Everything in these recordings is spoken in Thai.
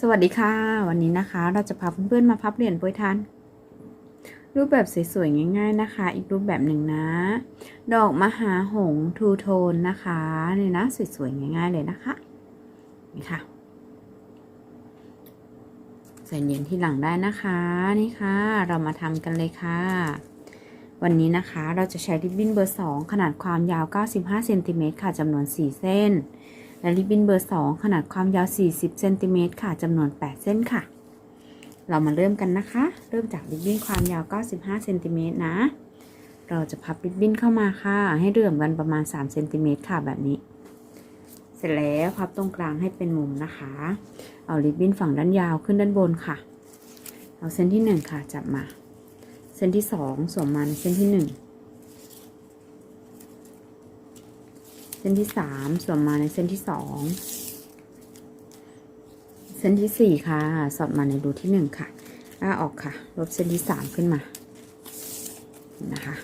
สวัสดีค่ะ วันนี้นะคะ เราจะพาเพื่อนๆมาพับเหรียญโปรยทาน รูปแบบสวยๆง่าย ๆนะคะ อีกรูปแบบหนึ่งนะ ดอกมหาหงทูโทนนะคะนี่นะสวยๆง่าย ๆเลยนะคะนี่ค่ะ ใส่เหรียญที่หลังได้นะคะนี่ค่ะ เรามาทำกันเลยค่ะ วันนี้นะคะเราจะใช้ริบบิ้นเบอร์ 2 ขนาดความยาว 95เซนติเมตรค่ะจำนวน 4 เส้น และริบบิ้นเบอร์ 2 ขนาดความยาว 40เซนติเมตรค่ะจำนวน 8 เส้นค่ะ เรามาเริ่มกันนะคะ เริ่มจากริบบิ้นความยาว 95เซนติเมตรนะ เราจะพับริบบิ้นเข้ามาค่ะ ให้เรื่อมกันประมาณ3เซนติเมตรค่ะแบบนี้ เสร็จแล้วพับตรงกลางให้เป็นมุมนะคะ เอาริบบิ้นฝั่งด้านยาวขึ้นด้านบนค่ะ เอาเส้นที่ 1 ค่ะจับมา เส้นที่ 2สวมมาในเส้นที่ 1 ส้นที่สามสวมมาในเส้นที่สองเส้นที่สี่ค่ะ สอดมาในรูที่หนึ่งค่ะอ้าออกค่ะ ลบเส้นที่สามขึ้นมา นะคะ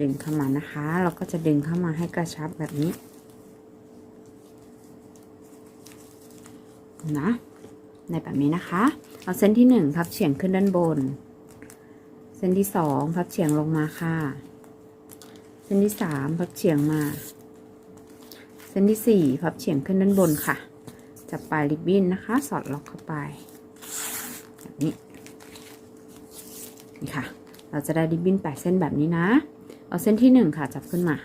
ดึงเข้ามานะคะ เราก็จะดึงเข้ามาให้กระชับแบบนี้ นะ ในแบบนี้นะคะ เอาเส้นที่หนึ่งพับเฉียงขึ้นด้านบน เส้นที่สองพับเฉียงลงมาค่ะ เส้นที่สามพับเฉียงมา ส้นที่สี่พับเฉียงขึ้นด้านบนค่ะ จับปลายริบบิ้นนะคะ สอดล็อกเข้าไปแบบนี้นี่ค่ะ เราจะได้ริบบิ้นแปดเส้นแบบนี้นะ เอาเส้นที่หนึ่งค่ะจับขึ้นมา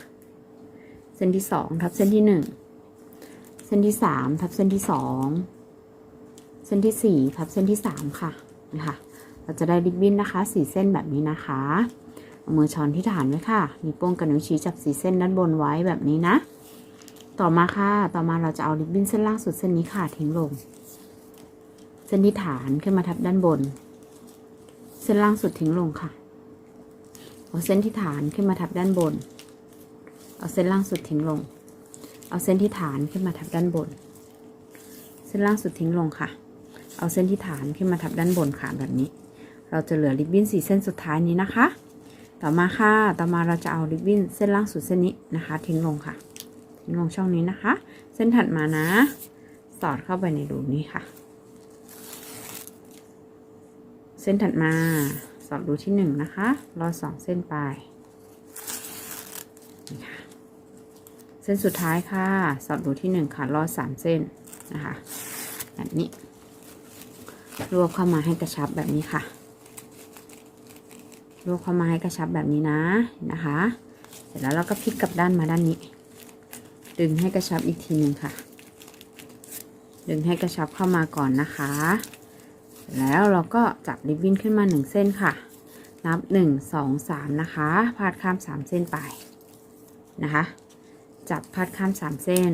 เส้นที่สองทับเส้นที่หนึ่งเส้นที่สามทับเส้นที่สองเส้นที่สี่ทับเส้นที่สามค่ะนี่ค่ะ เราจะได้ริบบิ้นนะคะสี่เส้นแบบนี้นะคะเอามือช้อนที่ฐานไว้ค่ะนิ้วโป้งกับนิ้วชี้จับสีเส้นด้านบนไว้แบบนี้นะ ต่อมาค่ะ ต่อมาเราจะเอาริบบิ้นเส้นล่างสุดเส้นนี้ค่ะทิ้งลง เส้นที่ฐานขึ้นมาทับด้านบน เส้นล่างสุดทิ้งลงค่ะ เอาเส้นที่ฐานขึ้นมาทับด้านบน เอาเส้นล่างสุดทิ้งลง เอาเส้นที่ฐานขึ้นมาทับด้านบน เส้นล่างสุดทิ้งลงค่ะ เอาเส้นที่ฐานขึ้นมาทับด้านบนค่ะแบบนี้ เราจะเหลือริบบิ้นสี่เส้นสุดท้ายนี้นะคะ ต่อมาค่ะ ต่อมาเราจะเอาริบบิ้นเส้นล่างสุดเส้นนี้นะคะ ทิ้งลงค่ะ ลงช่องนี้นะคะ เส้นถัดมานะ สอดเข้าไปในรูนี้ค่ะ เส้นถัดมาสอดรูที่หนึ่งนะคะรอสองเส้นไปนี่ค่ะเส้นสุดท้ายค่ะ สอดรูที่หนึ่งค่ะรอสามเส้นนะคะแบบนี้ รวบเข้ามาให้กระชับแบบนี้ค่ะรวบเข้ามาให้กระชับแบบนี้นะนะคะ เสร็จแล้วเราก็พลิกกลับด้านมาด้านนี้ ดึงให้กระชับอีกทีหนึ่งค่ะ ดึงให้กระชับเข้ามาก่อนนะคะ แล้วเราก็จับริบบิ้นขึ้นมาหนึ่งเส้นค่ะ นับหนึ่งสองสามนะคะพาดข้ามสามเส้นไปนะคะ จับพาดข้ามสามเส้น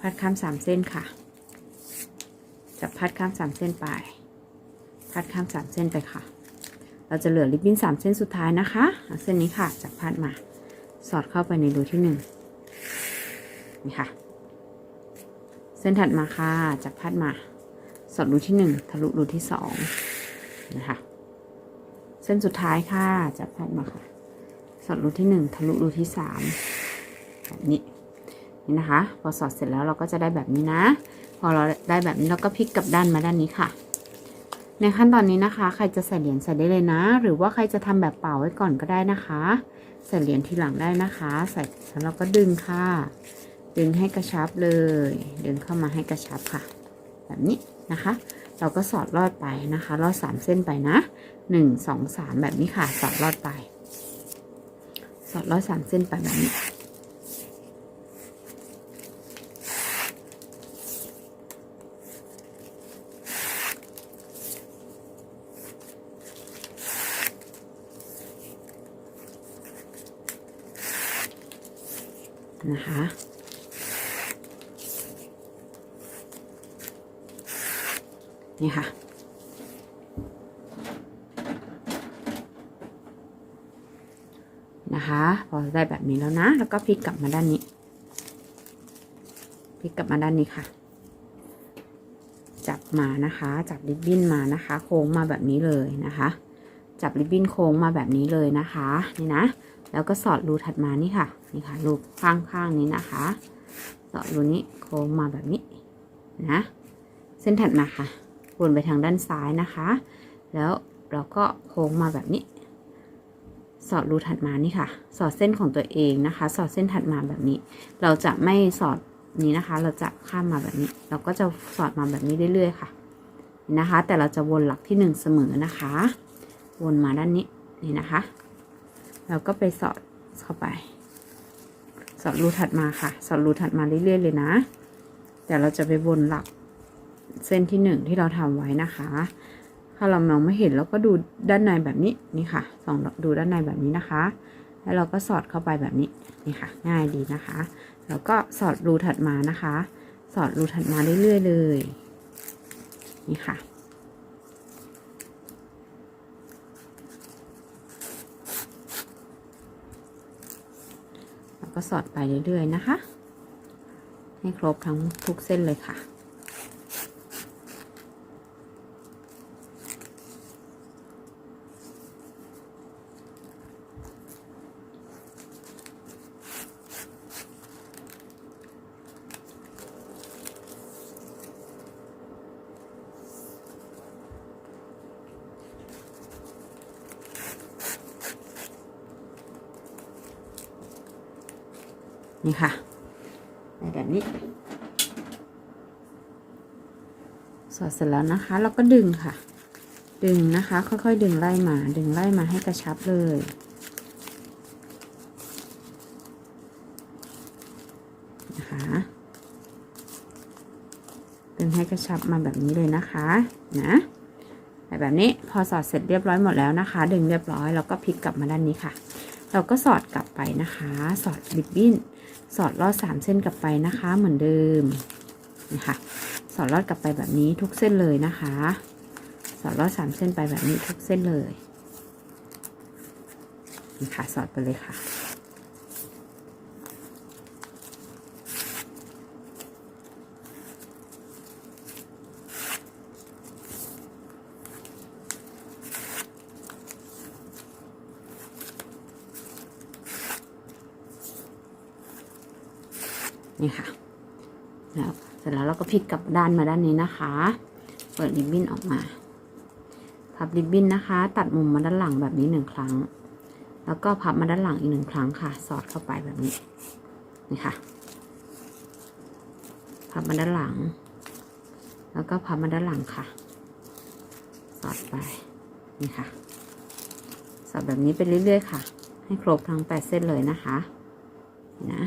พาดข้ามสามเส้นค่ะ จับพัดข้ามสามเส้นไปพัดข้ามสามเส้นไปค่ะ เราจะเหลือริบบิ้นสามเส้นสุดท้ายนะคะเเส้นนี้ค่ะ จับพัดมา สอดเข้าไปในรูที่หนึ่ง นี่ค่ะ เส้นถัดมาค่ะจับพัดมา สอดรูที่หนึ่งทะลุรูที่สองนะคะเส้นสุดท้ายค่ะจับพัดมาค่ะ สอดรูที่หนึ่งทะลุรูที่สามแบบนี้นี่นะคะ พอสอดเสร็จแล้วเราก็จะได้แบบนี้นะ พอเราได้แบบนี้เราก็พลิกกลับด้านมาด้านนี้ค่ะ ในขั้นตอนนี้นะคะ ใครจะใส่เหรียญใส่ได้เลยนะ หรือว่าใครจะทำแบบเป่าไว้ก่อนก็ได้นะคะ ใส่เหรียญทีหลังได้นะคะ ใส่แล้วเราก็ดึงค่ะ ดึงให้กระชับเลย ดึงเข้ามาให้กระชับค่ะ แบบนี้นะคะ เราก็สอดลอดไปนะคะลอดสามเส้นไปนะหนึ่งสองสามแบบนี้ค่ะ สอดลอดไป สอดลอดสามเส้นไปแบบนี้นะคะ นี่ค่ะ นะคะ พอได้แบบนี้แล้วนะ แล้วก็พลิกกลับมาด้านนี้ พลิกกลับมาด้านนี้ค่ะ จับมานะคะ จับริบบิ้นมานะคะ โค้งมาแบบนี้เลยนะคะ จับริบบิ้นโค้งมาแบบนี้เลยนะคะ นี่นะ แล้วก็สอดรูถัดมานี่ค่ะ นี่ค่ะ รูข้างๆนี้นะคะ สอดรูนี้โค้งมาแบบนี้นะ เส้นถัดมาค่ะ วนไปทางด้านซ้ายนะคะ แล้วเราก็โค้งมาแบบนี้ สอดรูถัดมานี่ค่ะ สอดเส้นของตัวเองนะคะ สอดเส้นถัดมาแบบนี้ เราจะไม่สอดนี้นะคะ เราจะข้ามมาแบบนี้ เราก็จะสอดมาแบบนี้เรื่อยๆค่ะนะคะ แต่เราจะวนหลักที่หนึ่งเสมอนะคะ วนมาด้านนี้นี่นะคะ เราก็ไปสอดเข้าไป สอดรูถัดมาค่ะ สอดรูถัดมาเรื่อยๆเลยนะ แต่เราจะไปวนหลัก เส้นที่หนึ่งที่เราทำไว้นะคะ ถ้าเรามองไม่เห็นเราก็ดูด้านในแบบนี้นี่ค่ะส่องดูด้านในแบบนี้นะคะ แล้วเราก็สอดเข้าไปแบบนี้นี่ค่ะ ง่ายดีนะคะ แล้วก็สอดรูถัดมานะคะ สอดรูถัดมาเรื่อยๆเลยนี่ค่ะแล้วก็สอดไปเรื่อยๆนะคะ ให้ครบทั้งทุกเส้นเลยค่ะ นี่ค่ะได้แบบนี้ สอดเสร็จแล้วนะคะ เราก็ดึงค่ะ ดึงนะคะ ค่อยๆ ดึงไล่มา ดึงไล่มาให้กระชับเลยนะคะดึงให้กระชับมาแบบนี้เลยนะคะนะแบบนี้พอสอดเสร็จเรียบร้อยหมดแล้วนะคะ ดึงเรียบร้อยแล้วก็พลิกกลับมาด้านนี้ค่ะ เราก็สอดกลับไปนะคะ สอดบิดบิ้น สอดลอดสามเส้นกลับไปนะคะเหมือนเดิมนี่ค่ะสอดลอดกลับไปแบบนี้ทุกเส้นเลยนะคะ สอดลอดสามเส้นไปแบบนี้ทุกเส้นเลยนี่ค่ะสอดไปเลยค่ะ นี่ค่ะ แล้วเสร็จแล้วเรา ก็พลิกกลับด้านมาด้านนี้นะคะ เปิดริบบิ้นออกมา พับริบบิ้นนะคะ ตัดมุมมาด้านหลังแบบนี้หนึ่งครั้ง แล้วก็พับมาด้านหลังอีกหนึ่งครั้งค่ะ สอดเข้าไปแบบนี้ นี่ค่ะ พับมาด้านหลัง แล้วก็พับมาด้านหลังค่ะ สอดไป นี่ค่ะ สอดแบบนี้ไปเรื่อยๆค่ะ ให้ครบทั้งแปดเส้นเลยนะคะ นะ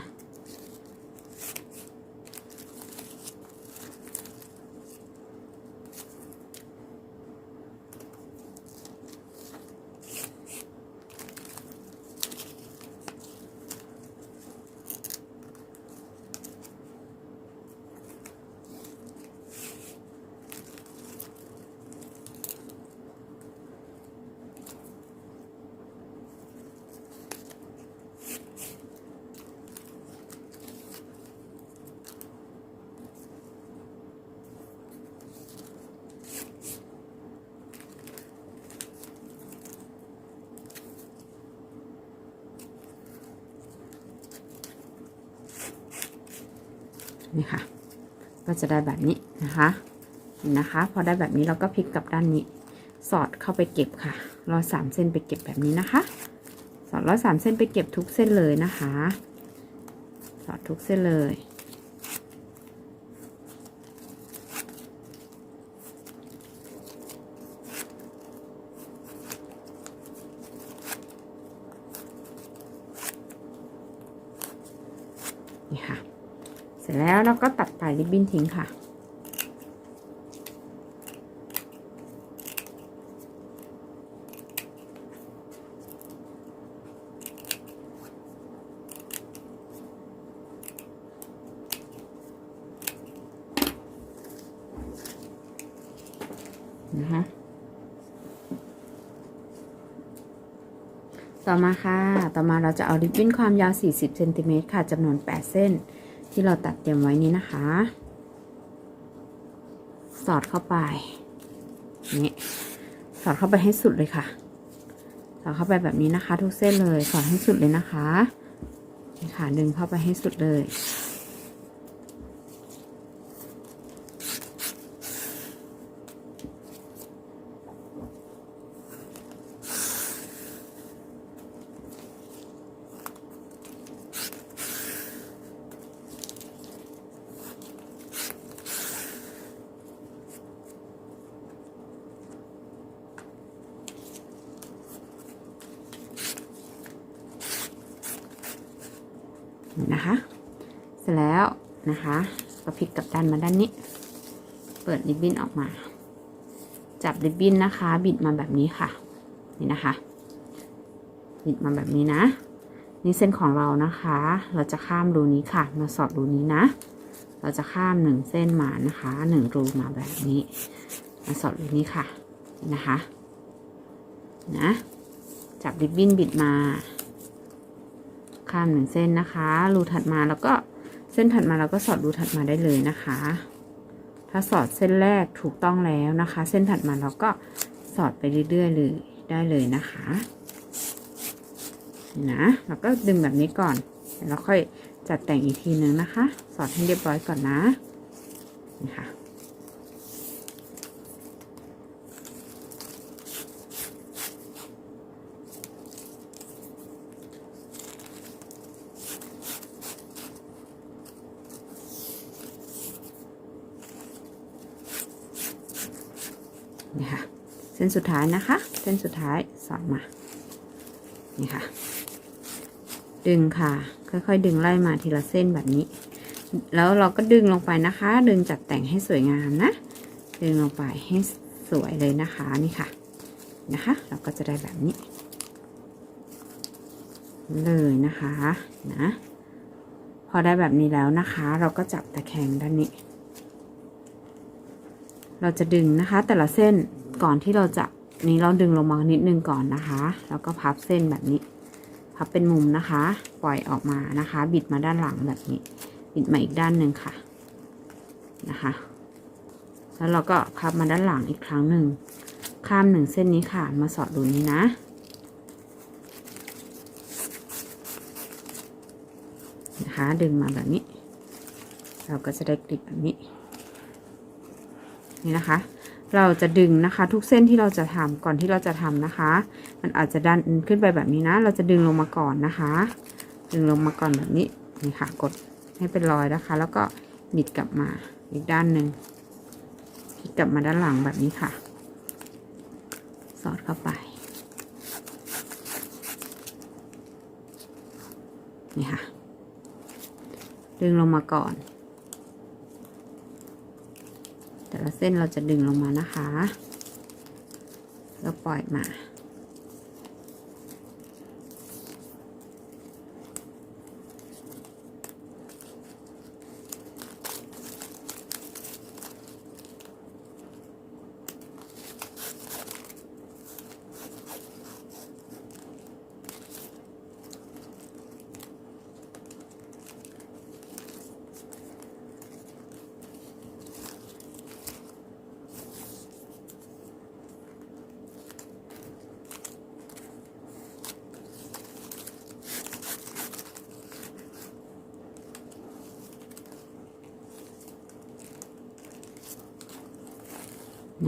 นี่ค่ะ ก็จะได้แบบนี้นะคะเห็นนะคะ พอได้แบบนี้เราก็พลิกกลับด้านนี้ สอดเข้าไปเก็บค่ะรอสามเส้นไปเก็บแบบนี้นะคะ สอดรอสามเส้นไปเก็บทุกเส้นเลยนะคะ สอดทุกเส้นเลย นี่ค่ะ เราก็ตัดปลายริบบิ้นทิ้งค่ะ นะคะต่อมาค่ะ ต่อมาเราจะเอาริบบิ้นความยาว 40เซนติเมตรค่ะจำนวน 8 เส้น ที่เราตัดเตรียมไว้นี้นะคะ สอดเข้าไปนี่สอดเข้าไปให้สุดเลยค่ะ สอดเข้าไปแบบนี้นะคะ ทุกเส้นเลย สอดให้สุดเลยนะคะนี่ค่ะดึงเข้าไปให้สุดเลย นะคะ เส ร็จแล้วนะคะก็พลิกกลับด้านมาด้านนี้ เปิดริบบิ้นออกมา จับริบบิ้นนะคะ บิดมาแบบนี้ค่ะ นี่นะคะ บิดมาแบบนี้นะ นี่เส้นของเรานะคะ เราจะข้ามรูนี้ค่ะ มาสอดรูนี้นะ เราจะข้ามหนึ่งเส้นมานะคะหนึ่งรูมาแบบนี้ มาสอดรูนี้ค่ะนี่นะคะ นะ จับริบบิ้นบิดมา ข้ามหนึ่งเส้นนะคะ รูถัดมาแล้วก็ เส้นถัดมาเราก็สอดรูถัดมาได้เลยนะคะ ถ้าสอดเส้นแรกถูกต้องแล้วนะคะ เส้นถัดมาเราก็สอดไปเรื่อยๆเลยได้เลยนะคะนะเราก็ดึงแบบนี้ก่อนแล้วค่อยจัดแต่งอีกทีนึงนะคะ สอดให้เรียบร้อยก่อนนะนี่ค่ะ นี่ค่ะ เส้นสุดท้ายนะคะ เส้นสุดท้ายสอดมา นี่ค่ะ ดึงค่ะ ค่อยๆ ดึงไล่มาทีละเส้นแบบนี้ แล้วเราก็ดึงลงไปนะคะ ดึงจัดแต่งให้สวยงามนะ ดึงลงไปให้สวยเลยนะคะ นี่ค่ะ นะคะ เราก็จะได้แบบนี้ เลยนะคะ นะ พอได้แบบนี้แล้วนะคะ เราก็จับตะแคงด้านนี้ เราจะดึงนะคะแต่ละเส้น ก่อนที่เราจะนี้เราดึงลงมานิดนึงก่อนนะคะ แล้วก็พับเส้นแบบนี้ พับเป็นมุมนะคะ ปล่อยออกมานะคะ บิดมาด้านหลังแบบนี้ บิดมาอีกด้านหนึ่งค่ะนะคะ แล้วเราก็พับมาด้านหลังอีกครั้งหนึ่ง ข้ามหนึ่งเส้นนี้ค่ะ มาสอดรูนี้นะนะคะดึงมาแบบนี้ เราก็จะได้กลิบแบบนี้ นี่นะคะ เราจะดึงนะคะ ทุกเส้นที่เราจะทำก่อนที่เราจะทำนะคะ มันอาจจะดันขึ้นไปแบบนี้นะ เราจะดึงลงมาก่อนนะคะ ดึงลงมาก่อนแบบนี้นี่ค่ะกดให้เป็นรอยนะคะ แล้วก็บิดกลับมาอีกด้านหนึ่งพลิกกลับมาด้านหลังแบบนี้ค่ะ สอดเข้าไปนี่ค่ะ ดึงลงมาก่อน แต่ละ เส้นเราจะดึงลงมานะคะแล้วปล่อยมา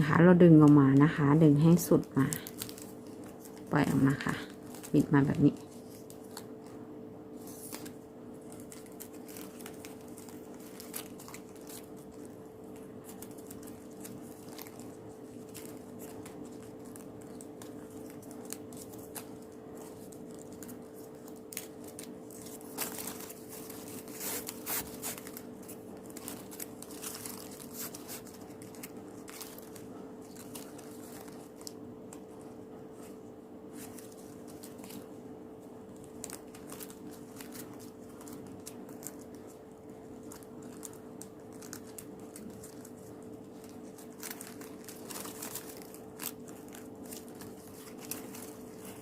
นะคะ เราดึงออกมานะคะ ดึงให้สุดมา ปล่อยออกมาค่ะ บิดมาแบบนี้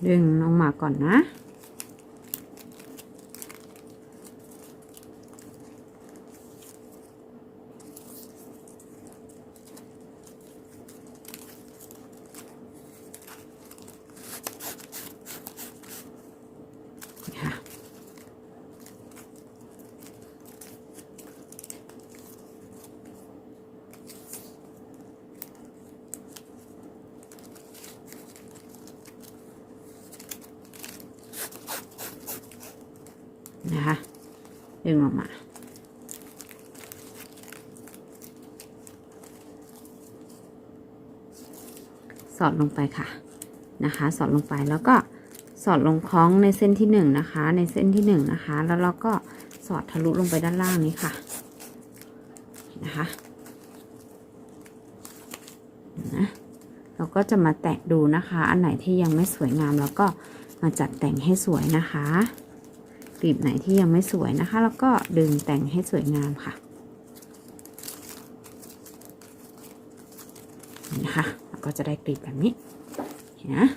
ดึงลงมาก่อนนะค่ะ นะคะ ดึงออกมา ส อดลงไปค่ะนะคะ สอดลงไปแล้วก็สอดลงคล้องในเส้นที่หนึ่งนะคะ ในเส้นที่หนึ่งนะคะ แล้วเราก็สอดทะลุลงไปด้านล่างนี้ค่ะนะคะนะเราก็จะมาแตะดูนะคะ อันไหนที่ยังไม่สวยงามแล้วก็มาจัดแต่งให้สวยนะคะกลีบไหนที่ยังไม่สวยนะคะ แล้วก็ดึงแต่งให้สวยงามค่ะนี่นะคะแล้ว ก็จะได้กลีบแบบนี้เห็นนะ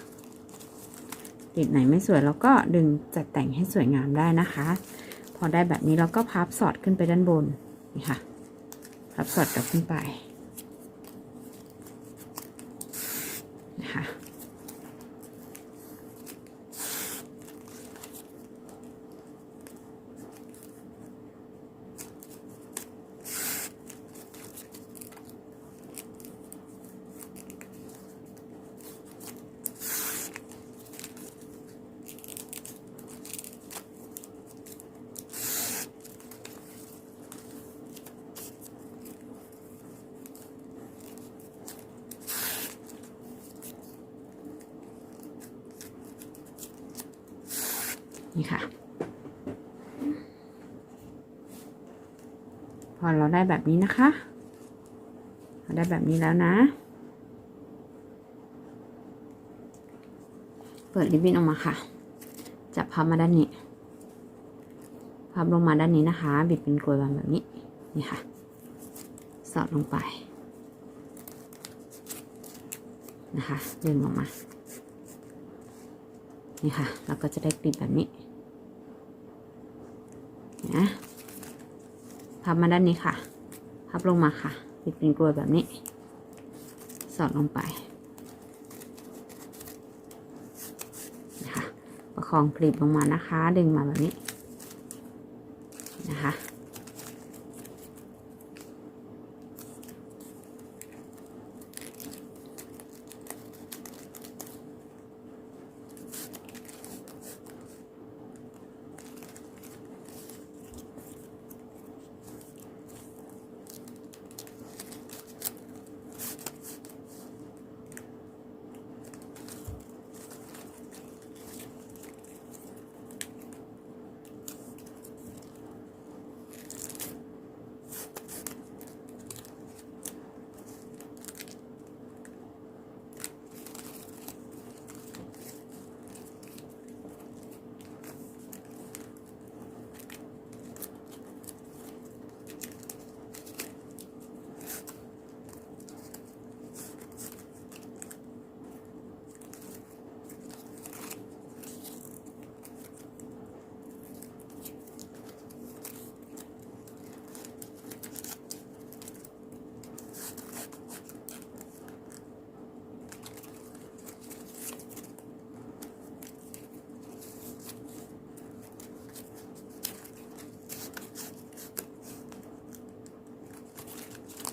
กลีบไหนไม่สวยเราก็ดึงจัดแต่งให้สวยงามได้นะคะ พอได้แบบนี้เราก็พับสอดขึ้นไปด้านบนนี่ค่ะ พับสอดกลับขึ้นไปนะคะ นี่ค่ะ พอเราได้แบบนี้นะคะ เราได้แบบนี้แล้วนะ เปิดริบบิ้นออกมาค่ะ จับพับมาด้านนี้ พับลงมาด้านนี้นะคะ บิดเป็นกลวยบานแบบนี้ นี่ค่ะ สอดลงไปนะคะ ดึงออกมา นี่ค่ะ เราก็จะได้กลีบแบบนี้นะพับมาด้านนี้ค่ะพับลงมาค่ะปิดเป็นกลวยแบบนี้ สอดลงไปนะคะประคองกลีบลงมานะคะ ดึงมาแบบนี้ นะคะ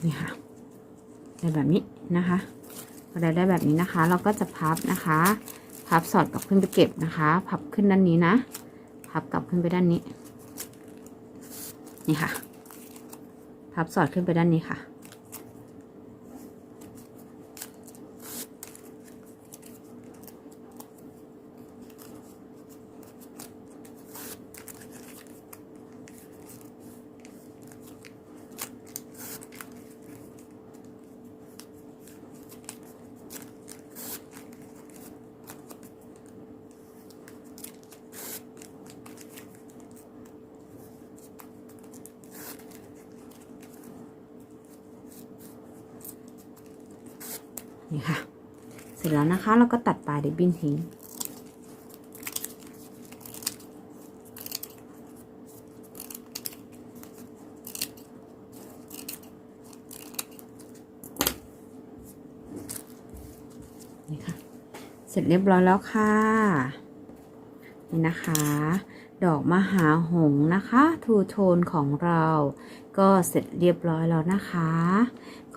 นี่ค่ะ ได้แบบนี้นะคะพอได้ได้แบบนี้นะคะ เราก็จะพับนะคะ พับสอดกลับขึ้นไปเก็บนะคะ พับขึ้นด้านนี้นะ พับกลับขึ้นไปด้านนี้ นี่ค่ะ พับสอดขึ้นไปด้านนี้ค่ะ นี่ค่ะ เสร็จแล้วนะคะเราก็ตัดปลายริบบิ้นทิ้งนี่ค่ะ เสร็จเรียบร้อยแล้วค่ะ นี่นะคะ ดอกมหาหงนะคะ ทูโทนของเรา ก็เสร็จเรียบร้อยแล้วนะคะ